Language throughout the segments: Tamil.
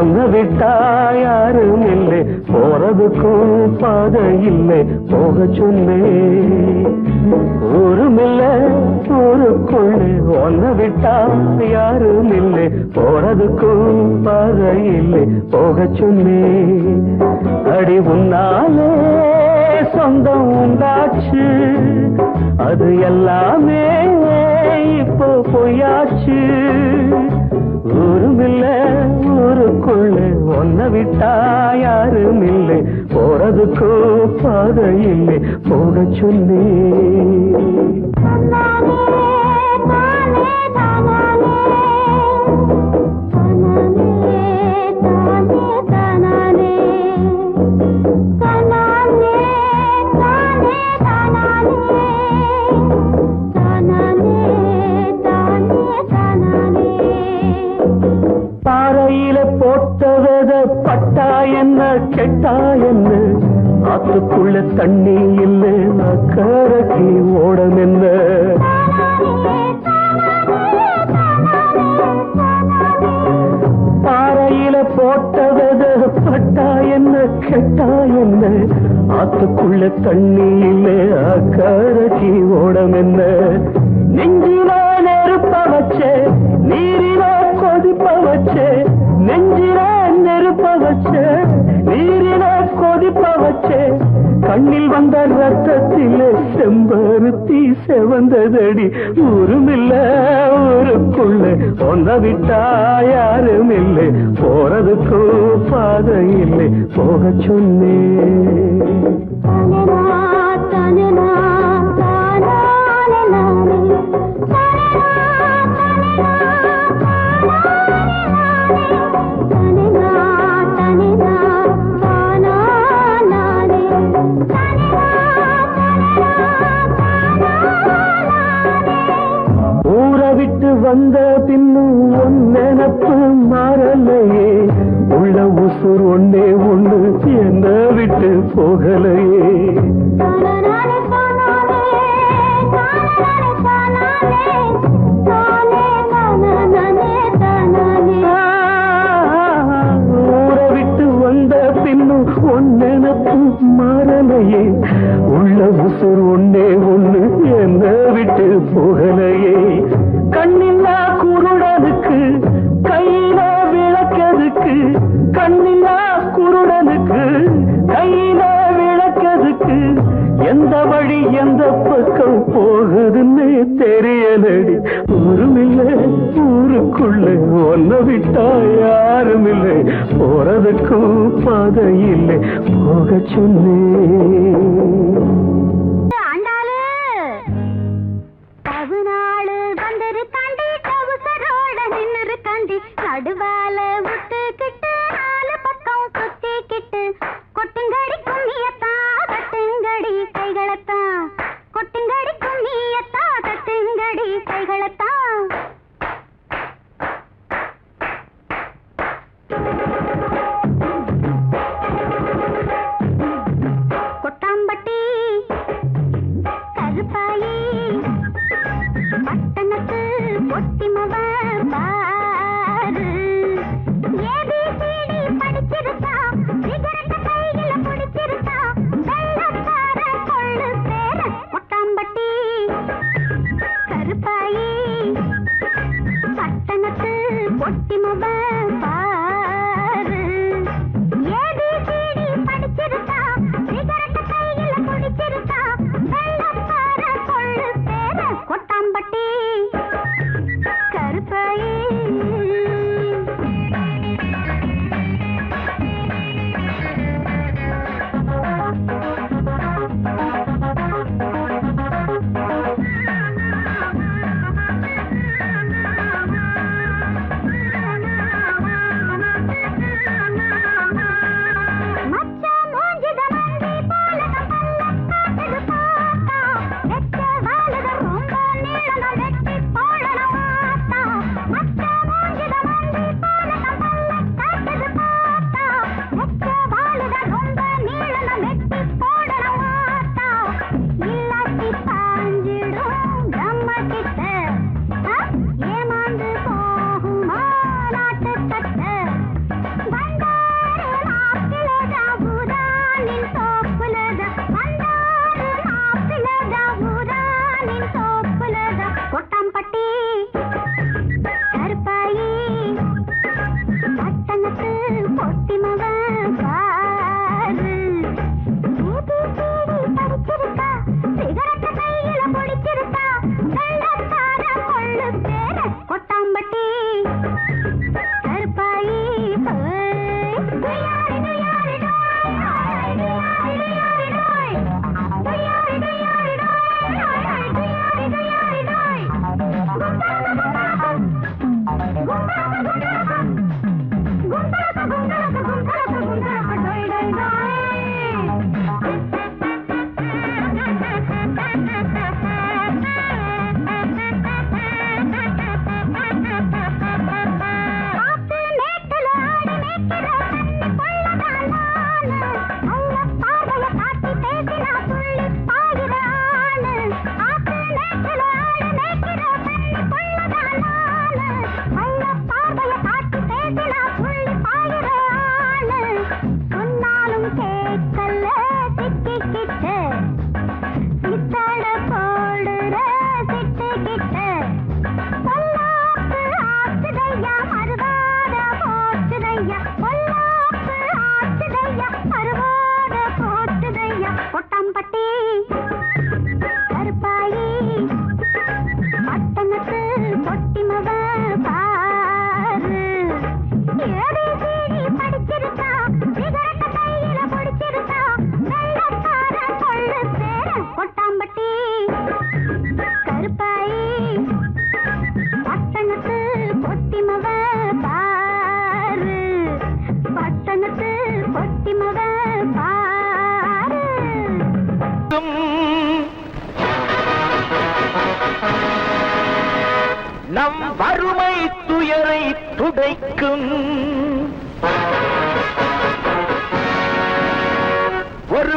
ஒன்ன விட்டா யாரும் இல்லை போறதுக்கும் பாதை இல்லை போக சொன்னே ஊரும் இல்லை ஊருக்குள்ளே ஒன்ன விட்டா யாரும் இல்லை போறதுக்கும் பாதை இல்லை போக சொன்னே அடி உன்னாலே சொந்தம் உண்டாச்சு. அது எல்லாமே இப்போ பொய்யாச்சு. ஊருமில்லை ஊருக்குள்ள ஒன்ன விட்டா யாரும் இல்லை. போறதுக்கோ பாதை இல்லை. போக சொல்லி ஆத்துக்குள்ள தண்ணி அக்கறைக்கு ஓடம் என்ன நெஞ்சில நெருப்ப வச்சே நீரில கொதிப்ப வச்சே நெஞ்சில நெருப்ப வச்சே நீரில கொதிப்ப வச்சே. கண்ணில் வந்த ரத்தத்திலே செம்பருத்தி செவந்ததடி ஊருமில்ல ஊருக்குள்ள ஒன்ன விட்டா யாரும் இல்லை போறதுக்கு பாதை இல்லை போக சொன்னே வந்த பின்னும் உன் நினப்பு மாறலையே. உசுர் ஒன்னே ஒண்ணு என்ன விட்டு போகலையே. ஊரை விட்டு வந்த பின்னும் உன் நினப்பு மாறலையே. உள்ள உசுர் ஒன்னே ஒண்ணு என்ன விட்டு போகலையே. எந்த வழி எந்த பக்கம் போகுதுன்னு தெரியலடி. ஊருமில்லை ஊருக்குள்ள ஒன்ன விட்டா யாரும் இல்லை போறதுக்கும் பாதை இல்லை. போக சொன்னேன்.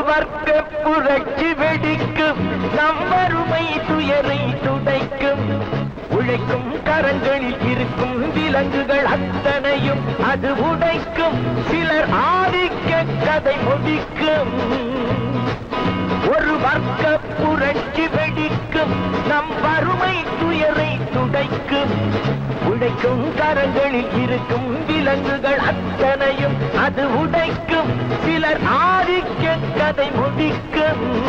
வர்க்க புரட்சி வெடிக்கும். நம் வறுமை துயரை துடைக்கும். உழைக்கும் கரங்களில் இருக்கும் விலங்குகள் அத்தனையும் அது உடைக்கும். சிலர் ஆதிக்க கதை முடிக்கும். ஒரு வர்க்க புரட்சி வெடிக்கும். நம் வறுமை துயரை துடைக்கும். உடைக்கும் கரங்களில் இருக்கும் விலங்குகள் அத்தனையும் அது உடைக்கும். சிலர் ஆதிக்க கதை முடிக்கும்.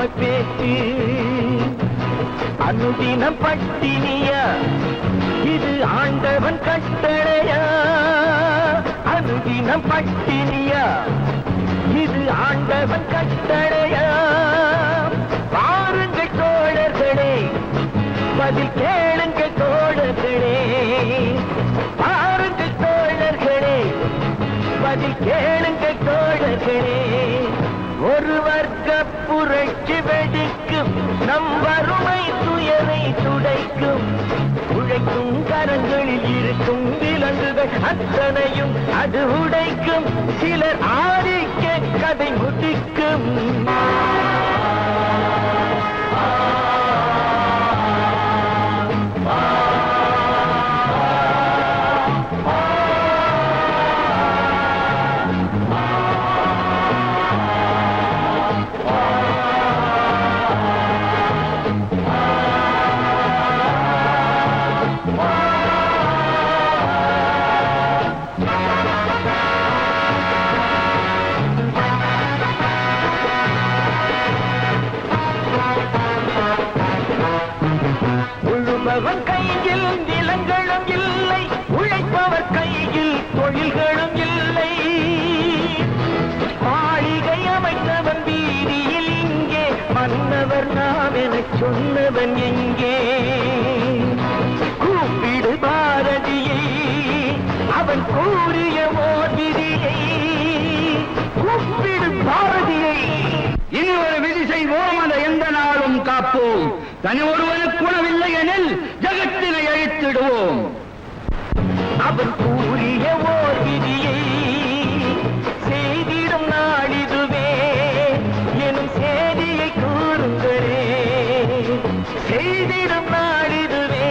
சமத்துவ பேச்சு அனுதினம் பட்டினியா? இது ஆண்டவன் கட்டளையா? அனுதினம் பட்டினியா? இது ஆண்டவன் கட்டளையா? பாருங்கள் தோழர்களே பதில் கேளுங்கள் தோழர்களே. பாருங்கள் தோழர்களே பதில் கேளுங்கள் தோழர்களே. புரட்சி வெடிக்கும் நம் வறுமை துயரை துடைக்கும். உழைக்கும் கரங்களில் இருக்கும் விலங்குகள் அத்தனையும் அது உடைக்கும். சிலர் ஆதிக்க கதை முடிக்கும். தனி ஒருவனுக்கு உணவில்லை எனில் ஜகத்தினை அழித்திடுவோம். அவர் கூறிய ஓர் விதியை செய்திடும் நாளிதுவே எனும் செய்தியை கூறுங்களே. செய்திடும் நாளிதுவே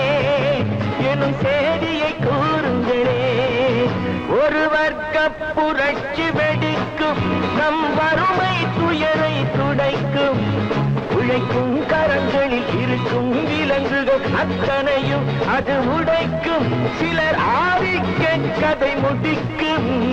எனும் செய்தியை கூறுங்களே. ஒரு வர்க்க புரட்சி வெடிக்கும் நம் வறுமை துயரை இழைக்கும் கரங்களில் இருக்கும் விலங்குகள் அத்தனையும் அது உடைக்கும். சிலர் ஆதிக்க கதை முடிக்கும்.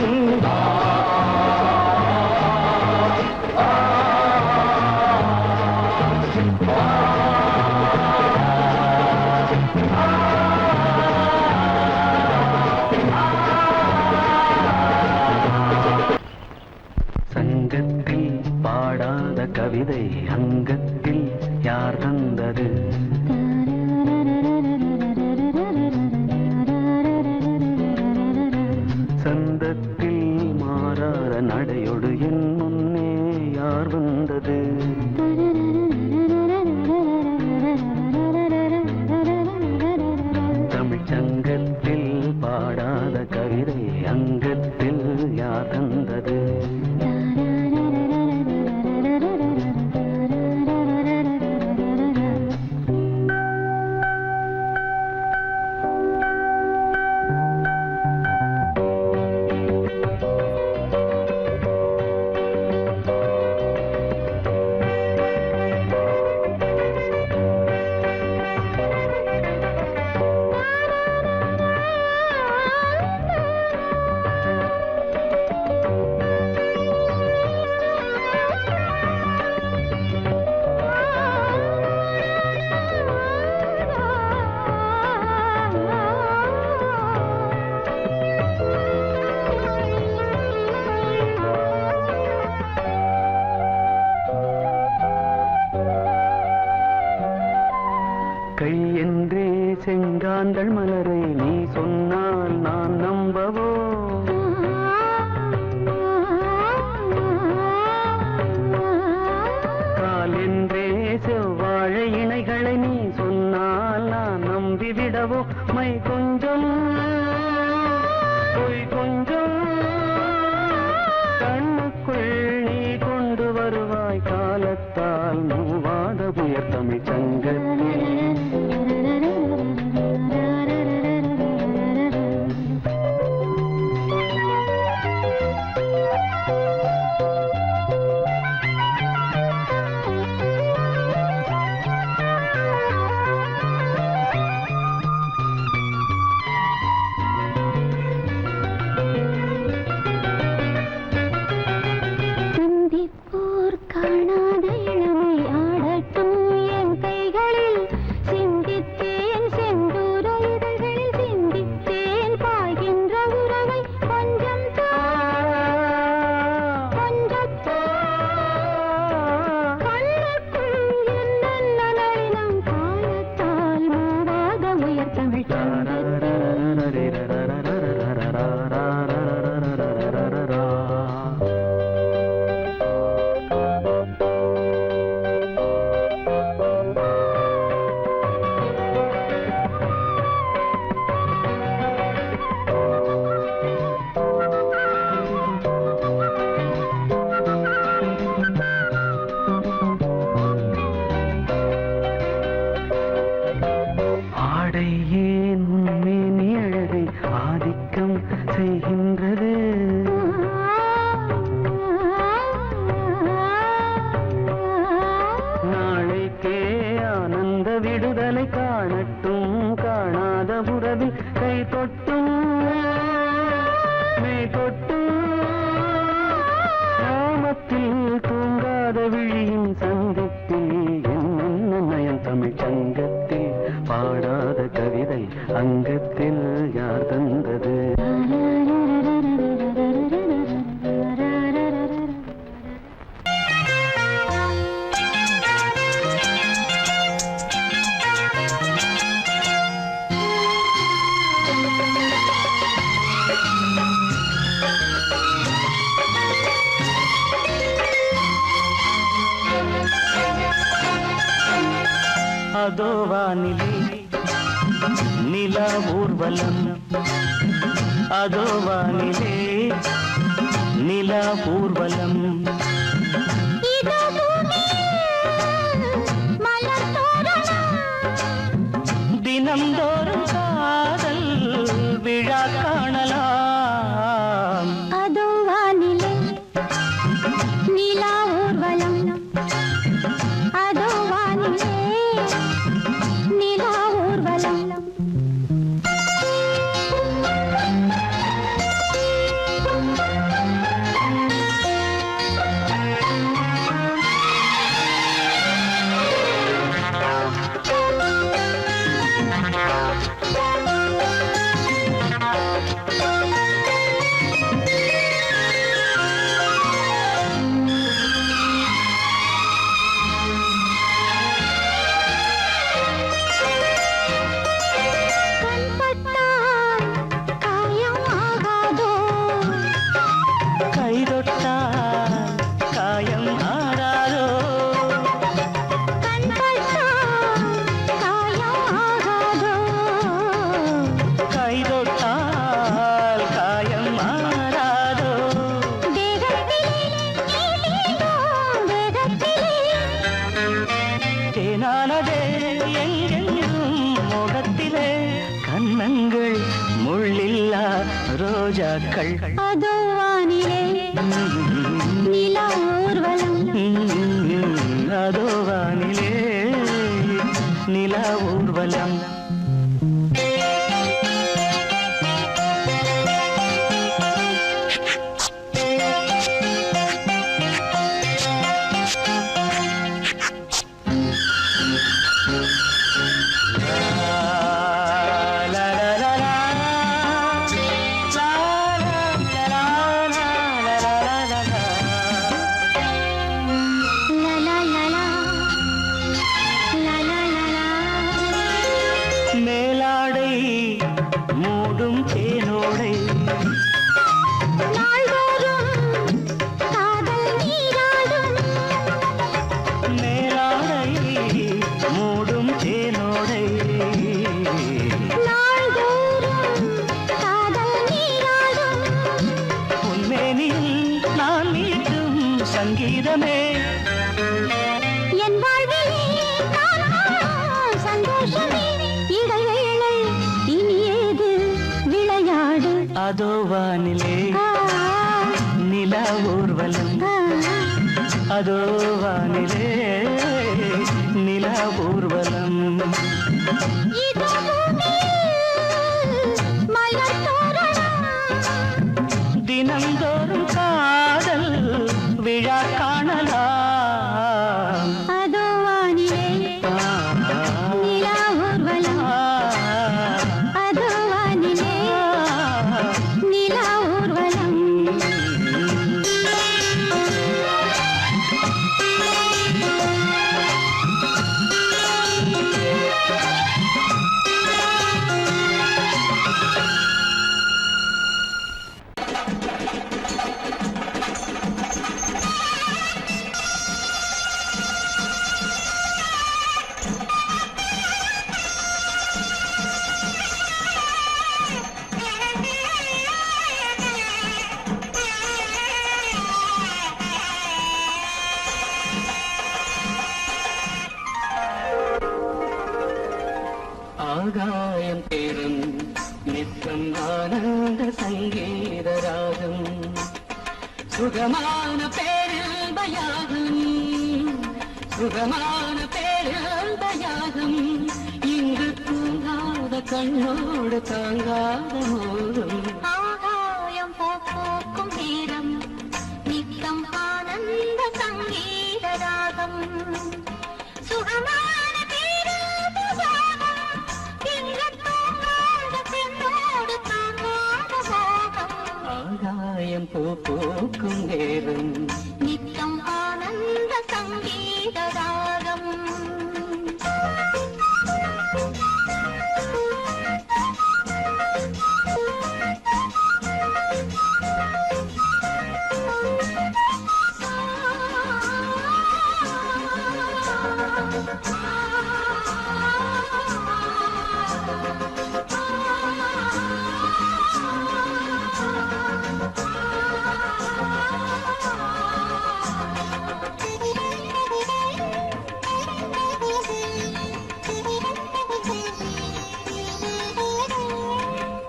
மலர் അതോ വാനിലേ നിലാപൂർവലം? ദിനം തോറും வண்ணங்கள் முள்ளில்லா ரோஜாக்கள். அதோ வானிலே நிலா ஊர்வலம். அதோ வானிலே நிலா ஊர்வலம். மேலாடை மூடும் சே 唱。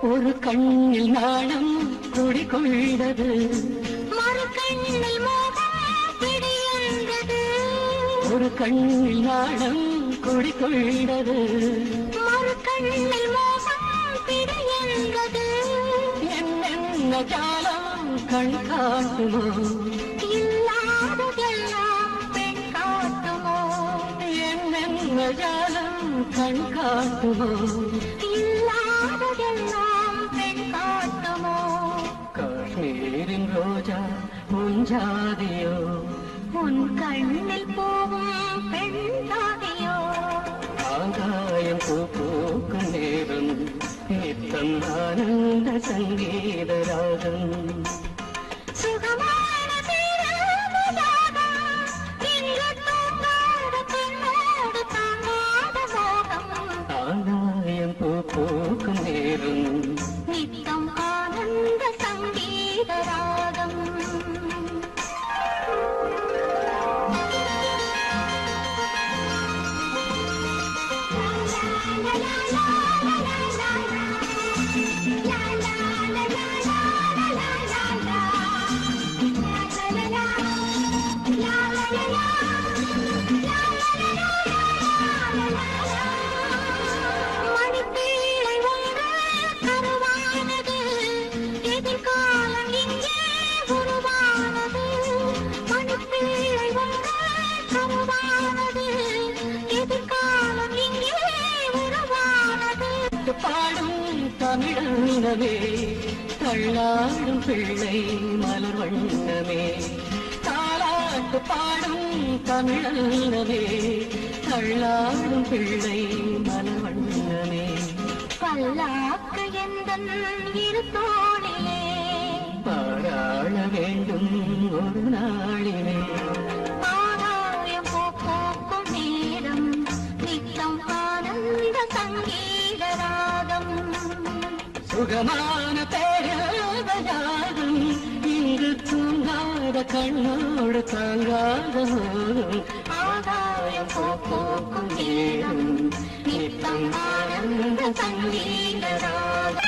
ஒரு கண்ணில் நாணம் குடிகொண்டது மறு கண்ணில் பிடியந்தது ஒரு கண்ணில் நாணம் குடிகொண்டது மறு கண்ணில் பிடியந்தது என்னென்ன ஜாலம் கண் காட்டுமோ? கண் காட்டுமோ? പൂങ്കുഞ്ചോജ പൂഞ്ചാതിയോ? ഉൻ കണ്ണിൽ പൂവും പെണ്ണാതിയോ ആകായം പൂപ്പൂക്കുന്നേരം നിത്തം ആനന്ദ സംഗീതരാഗം பிள்ளை மலர் வண்ணமே தாளாட்டு பாடும் தமிழனமே தள்ளாடும் பிள்ளை மலர் வண்ணமே பல்லாக்கு எந்தன் இரு தோளிலே. பாராள வேண்டும் ஒரு நாளிலே. ஆதாயம் போக்கும் தாங்காதம் இங்கு தூங்காத கண்ணோடு தாங்காத போக்கும் நித்தம் ஆனந்த சங்கீதராக.